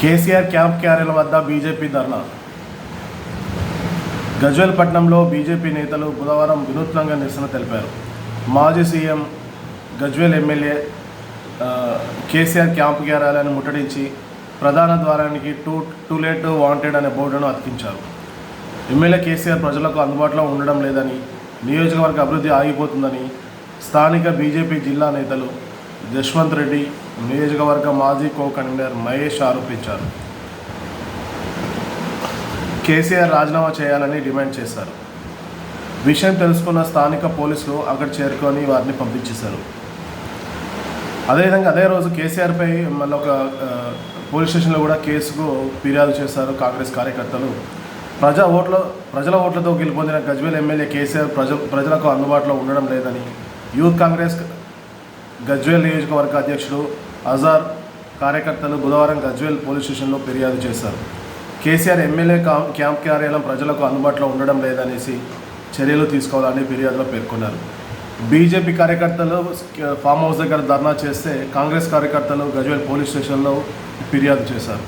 KCR camp కార్యాలయం వద్ద BJP ధర్నా. గజ్వేల్పట్నంలో BJP నేతలు బుధవారం వినూత్నంగా నిరసన తెలిపారు. మాజీ CM Gajwel MLA KCR camp క్యారాలను ముట్టడించి ప్రధాన ద్వారానికి టూ టూ లేట్ వాంటెడ్ అనే బోర్డును అతికించారు. ఎమ్మెల్యే కేసీఆర్ ప్రజలకు అందుబాటులో ఉండడం లేదని నియోజకవర్గ అభివృద్ధి ఆగిపోతుందని స్థానిక బీజేపీ జిల్లా నేతలు జశ్వంత్ రెడ్డి నియోజకవర్గ మాజీ కో కన్వీనర్ మహేష్ ఆరోపించారు. కేసీఆర్ రాజీనామా చేయాలని డిమాండ్ చేశారు. విషయం తెలుసుకున్న స్థానిక పోలీసులు అక్కడ చేరుకొని వారిని పంపించేశారు. అదేవిధంగా అదే రోజు కేసీఆర్పై మళ్ళీ ఒక పోలీస్ స్టేషన్లో కూడా కేసుకు ఫిర్యాదు చేశారు కాంగ్రెస్ కార్యకర్తలు. ప్రజా ఓట్ల ప్రజల ఓట్లతో గెలుపొందిన గజ్వేల్ ఎమ్మెల్యే కేసీఆర్ ప్రజ ప్రజలకు అందుబాటులో ఉండడం లేదని యూత్ కాంగ్రెస్ గజ్వేల్ నియోజకవర్గ అధ్యక్షుడు అజార్ కార్యకర్తలు బుధవారం గజ్వేల్ పోలీస్ స్టేషన్లో ఫిర్యాదు చేశారు. కేసీఆర్ ఎమ్మెల్యే క్యాంప్ కార్యాలయం ప్రజలకు అందుబాటులో ఉండడం లేదనేసి చర్యలు తీసుకోవాలని ఫిర్యాదులో పేర్కొన్నారు. బీజేపీ కార్యకర్తలు ఫామ్ హౌస్ దగ్గర ధర్నా చేస్తే కాంగ్రెస్ కార్యకర్తలు గజ్వేల్ పోలీస్ స్టేషన్లో ఫిర్యాదు చేశారు.